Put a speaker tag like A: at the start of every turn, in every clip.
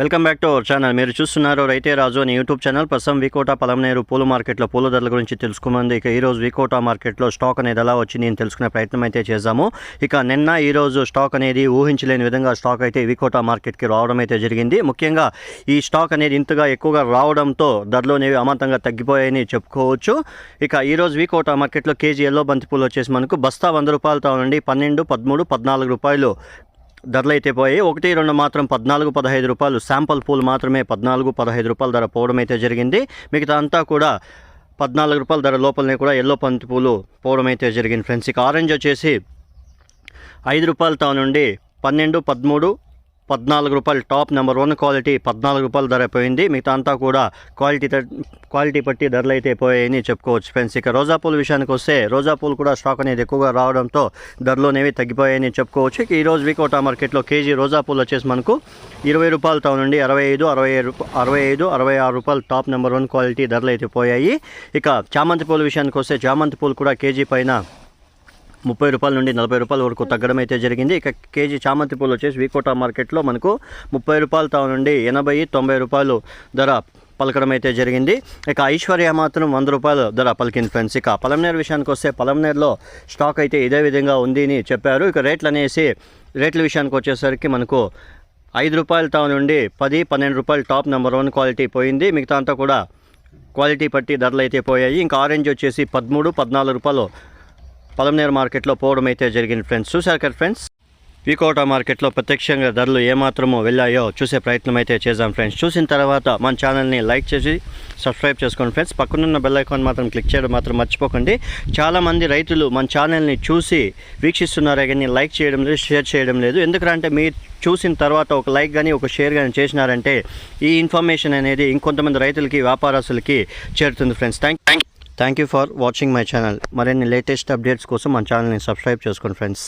A: Welcome back to our channel. మీరు చూస్తున్నారు రైతే రాజు అని యూట్యూబ్ ఛానల్. ప్రస్తుతం వికోట పలమనేరు పూల మార్కెట్లో పూల ధరల గురించి తెలుసుకుంది. ఇక ఈరోజు వికోట మార్కెట్లో స్టాక్ అనేది ఎలా వచ్చింది అని తెలుసుకునే ప్రయత్నం అయితే చేద్దాము ఇక నిన్న ఈరోజు స్టాక్ అనేది ఊహించలేని విధంగా స్టాక్ అయితే వికోట మార్కెట్కి రావడం అయితే జరిగింది. ముఖ్యంగా ఈ స్టాక్ అనేది ఇంతగా ఎక్కువగా రావడంతో ధరలు అనేవి అమాంతంగా తగ్గిపోయాయని చెప్పుకోవచ్చు. ఇక ఈరోజు వికోట మార్కెట్లో కేజీ ఎల్లో బంతి పూలు వచ్చేసి మనకు బస్తా వంద రూపాయలతో నుండి పన్నెండు పదమూడు పద్నాలుగు రూపాయలు ధరలైతే పోయాయి. ఒకటి రెండు మాత్రం పద్నాలుగు పదహైదు రూపాయలు. శాంపుల్ పూలు మాత్రమే పద్నాలుగు పదహైదు రూపాయల ధర పోవడం అయితే జరిగింది. మిగతా అంతా కూడా పద్నాలుగు రూపాయల ధర లోపలనే కూడా ఎల్లో బంతి పూలు పోవడం అయితే జరిగింది ఫ్రెండ్స్. ఇక ఆరెంజ్ వచ్చేసి ఐదు రూపాయలతో నుండి పన్నెండు పదమూడు పద్నాలుగు రూపాయలు టాప్ నెంబర్ వన్ క్వాలిటీ పద్నాలుగు రూపాయలు ధర పోయింది. మిగతా అంతా కూడా క్వాలిటీ క్వాలిటీ బట్టి ధరలు అయితే పోయాయని చెప్పుకోవచ్చు ఫ్రెండ్స్. ఇక రోజా పూల విషయానికి వస్తే రోజా పూలు కూడా స్టాక్ అనేది ఎక్కువగా రావడంతో ధరలు అనేవి తగ్గిపోయాయని చెప్పుకోవచ్చు. ఇక ఈరోజు వికోటా మార్కెట్లో కేజీ రోజా పూలు వచ్చేసి మనకు ఇరవై రూపాయలతో నుండి అరవై ఐదు అరవై అరవై ఐదు అరవై ఆరు రూపాయలు టాప్ నెంబర్ వన్ క్వాలిటీ ధరలు అయితే పోయాయి. ఇక చామంతి పూల విషయానికి వస్తే చామంతి పూలు కూడా కేజీ పైన ముప్పై రూపాయల నుండి నలభై రూపాయల వరకు తగ్గడం అయితే జరిగింది. ఇక కేజీ చామంతి పూలు వచ్చేసి వికోటా మార్కెట్లో మనకు ముప్పై రూపాయలతో నుండి ఎనభై తొంభై రూపాయలు ధర పలకడం అయితే జరిగింది. ఇక ఐశ్వర్య మాత్రం వంద రూపాయలు ధర పలికింది ఫ్రెండ్స్. ఇక పలంనేరు విషయానికి వస్తే పలంనేరులో స్టాక్ అయితే ఇదే విధంగా ఉంది అని చెప్పారు. ఇక రేట్లు అనేసి రేట్ల విషయానికి వచ్చేసరికి మనకు ఐదు రూపాయలతో నుండి పది పన్నెండు రూపాయలు టాప్ నెంబర్ వన్ క్వాలిటీ పోయింది. మిగతా అంతా కూడా క్వాలిటీ పట్టి ధరలు అయితే పోయాయి. ఇంకా ఆరెంజ్ వచ్చేసి పదమూడు పద్నాలుగు రూపాయలు పలమనేరు మార్కెట్లో పోవడం అయితే జరిగింది ఫ్రెండ్స్. చూశారు కదా ఫ్రెండ్స్? పీకోట మార్కెట్లో ప్రత్యక్షంగా ధరలు ఏమాత్రమో వెళ్ళాయో చూసే ప్రయత్నం అయితే చేద్దాం ఫ్రెండ్స్. చూసిన తర్వాత మన ఛానల్ని లైక్ చేసి సబ్స్క్రైబ్ చేసుకోండి ఫ్రెండ్స్. పక్కనున్న బెల్ ఐకాన్ మాత్రం క్లిక్ చేయడం మాత్రం మర్చిపోకండి. చాలామంది రైతులు మన ఛానల్ని చూసి వీక్షిస్తున్నారే కానీ లైక్ చేయడం లేదు షేర్ చేయడం లేదు. ఎందుకంటే మీరు చూసిన తర్వాత ఒక లైక్ కానీ ఒక షేర్ కానీ చేసినారంటే ఈ ఇన్ఫర్మేషన్ అనేది ఇంకొంతమంది రైతులకి వ్యాపారస్తులకి చేరుతుంది friends. Thank thank you for watching my channel మరిన్ని లేటెస్ట్ అప్డేట్స్ కోసం మన ఛానల్ని సబ్స్క్రైబ్ చేసుకోండి ఫ్రెండ్స్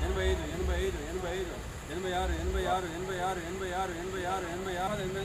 B: ఎనభై రూపాయలు ఎనభై రూపాయలు ఎనభై రూపాయలు ఎనభై ఎనభై ఐదు ఎనభై ఐదు ఎనభై ఐదు ఎనభై ఆరు ఎనభై ఆరు ఎనభై ఆరు ఎనభై ఆరు ఎనభై ఆరు ఎనభై ఆరు ఎనభై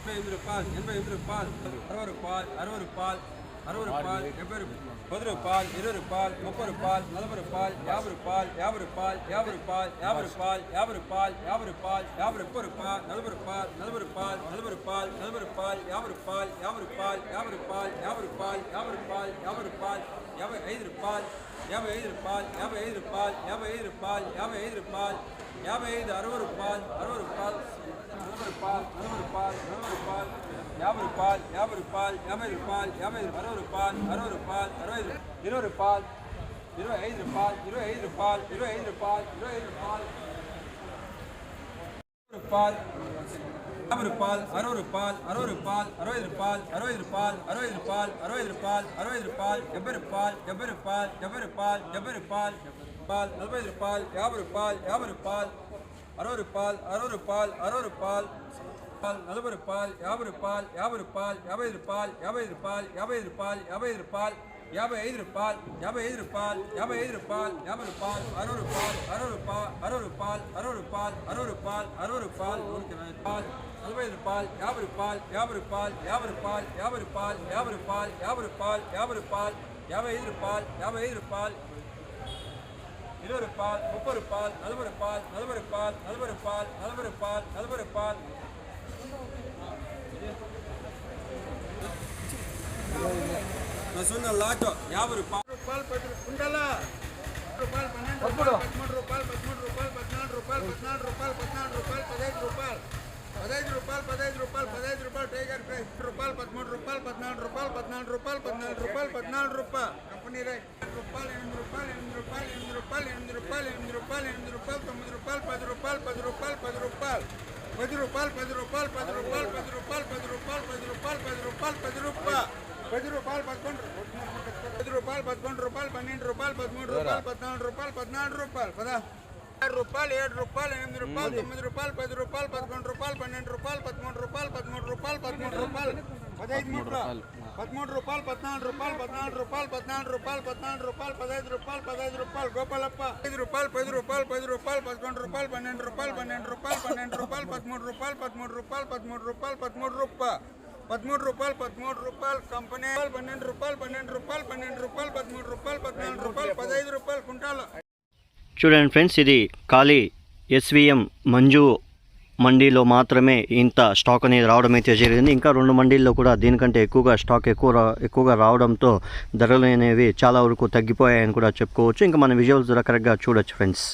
B: ఎనభై ఎనిమిది రూపాయలు ఎనభై ఎనిమిది రూపాయలు అరవై రూపాయలు అరవై రూపాయలు அறுபது பால் எப்பது பதினொரு பால் இருபது பால் முப்பது பால் நலபது பால் யாபது பால் யாபது பால் யாபது பால் யாபது பால் யாபது பால் யாபது பால் யாபது எப்பது பால் நலபது பால் நலபது பால் நலபது பால் நலபது பால் யாபது பால் யாபது பால் யாபது பால் யாபது பால் யாபது பால் யாபது பால் யாபது ஐந்து பால் யாபை ஐந்து பால் யாபை ஐந்து பால் யாபை ஐந்து பால் யாபை ஐந்து பால் யாபை ஐந்து அறுபது பால் அறுபது பால் நலபது பால் நலபது பால் நலபது பால் யாபது பால் யாபது பால் யாபது பால் யாபது அறுபது பால் அறுபது பால் அறுபது இருபது பால் இருபது ஐந்து பால் இருபது ஐந்து பால் இருபது ஐந்து பால் இருபது ஐந்து பால் பால் யாபது பால் அறுபது பால் அறுபது பால் அறுபது பால் அறுபது பால் அறுபது பால் அறுபது பால் அறுபது பால் எவ்வளவு பால் எவ்வளவு பால் எவ்வளவு பால் எவ்வளவு பால் பால் நலபது பால் யாபது பால் யாபது பால் அறுபது பால் அறுபது பால் அறுபது பால் ரூபால் நலபு ரூபால் யாபது ரூபால் யாபது ரூபால் யாபது ரூபால் யாபது ரூபால் யாபது ரூபால் யாபது ரூபால் யாபை ஐந்து ரூபால் யாபை ஐந்து ரூபால் யாபை ஐந்து ரூபால் யாபை ரூபால் அறுபது ரூபால் அறுபது ரூபாய் அறுபது ரூபால் அறுபது ரூபால் அறுபது ரூபால் அறுபது ரூபால் நூறு ரூபாய் நலபை ரூபால் யாபது ரூபால் யாபது ரூபால் யாபது ரூபால் யாபது ரூபால் யாபது ரூபால் யாபது ரூபால் யாபது யாபை ஐந்து ரூபால் யாபை ஐந்து ரூபால் இருபது ரூபாய் முப்பது ரூபாய் நலபது ரூபாய் நலபது ரூபாய் நலபது ரூபாய் நலபது ரூபாய் நலபது ரூபாய் సున్న లాటో యాభై రూపాయలు
C: రూపాయలు పది కుండల రూపాయలు పన్నెండు రూపాయలు పదమూడు రూపాయలు పదమూడు రూపాయలు పద్నాలుగు రూపాయలు పద్నాలుగు రూపాయలు పద్నాలుగు రూపాయలు పదహైదు రూపాయలు పదహైదు రూపాయలు పదహైదు రూపాయలు పదహైదు రూపాయలు టైగర్ ప్రైస్ రూపాయలు పదమూడు రూపాయలు పద్నాలుగు రూపాయలు పద్నాలుగు రూపాయలు పద్నాలుగు రూపాయలు పద్నాలుగు రూపాయలు కంపెనీ రైట్ రూపాయలు ఎనిమిది రూపాయలు ఎనిమిది రూపాయలు ఎనిమిది రూపాయలు ఎనిమిది రూపాయలు ఎనిమిది రూపాయలు ఎనిమిది రూపాయలు తొమ్మిది రూపాయలు పది రూపాయలు పది రూపాయలు పది రూపాయలు పది రూపాయలు పది రూపాయలు పది రూపాయలు పది రూపాయలు పది రూపాయలు పది రూపాయలు పది రూపాయలు పది రూపాయలు పది రూపాయలు పదకొండు పది రూపాయలు పదకొండు రూపాయలు పన్నెండు రూపాయలు పదమూడు రూపాయలు పద్నాలుగు రూపాయలు పద్నాలుగు రూపాయలు పదా. ఆరు రూపాయలు ఏడు రూపాయలు ఎనిమిది రూపాయలు తొమ్మిది రూపాయలు పది రూపాయలు పదకొండు రూపాయలు పన్నెండు రూపాయలు పదమూడు రూపాయలు పదమూడు రూపాయలు పదమూడు రూపాయలు. పదహైదు మూడు పదమూడు రూపాయలు పద్నాలుగు రూపాయలు పద్నాలుగు రూపాయలు పద్నాలుగు రూపాయలు పద్నాలుగు రూపాయలు పదహైదు రూపాయలు పదహైదు రూపాయలు. గోపాలప్ప. ఐదు రూపాయలు పది రూపాయలు పది రూపాయలు పదకొండు రూపాయలు పన్నెండు రూపాయలు పన్నెండు రూపాయలు పన్నెండు రూపాయలు పదమూడు రూపాయలు పదమూడు రూపాయలు పదమూడు రూపాయలు పదమూడు రూపాయలు. పదమూడు రూపాయలు పదమూడు రూపాయలు కంపెనీ పన్నెండు రూపాయలు పన్నెండు రూపాయలు పన్నెండు రూపాయలు పదమూడు రూపాయలు పద్నాలుగు రూపాయలు పదహైదు రూపాయలు కుంటాలు.
A: చూడండి ఫ్రెండ్స్ ఇది ఖాళీ ఎస్విఎం మంజు మండీలో మాత్రమే ఇంత స్టాక్ అనేది రావడం అయితే జరిగింది. ఇంకా రెండు మండీల్లో కూడా దీనికంటే ఎక్కువగా స్టాక్ ఎక్కువ ఎక్కువగా రావడంతో ధరలు అనేవి చాలా వరకు తగ్గిపోయాయని కూడా చెప్పుకోవచ్చు. ఇంకా మన విజువల్స్ కరెక్ట్గా చూడొచ్చు ఫ్రెండ్స్.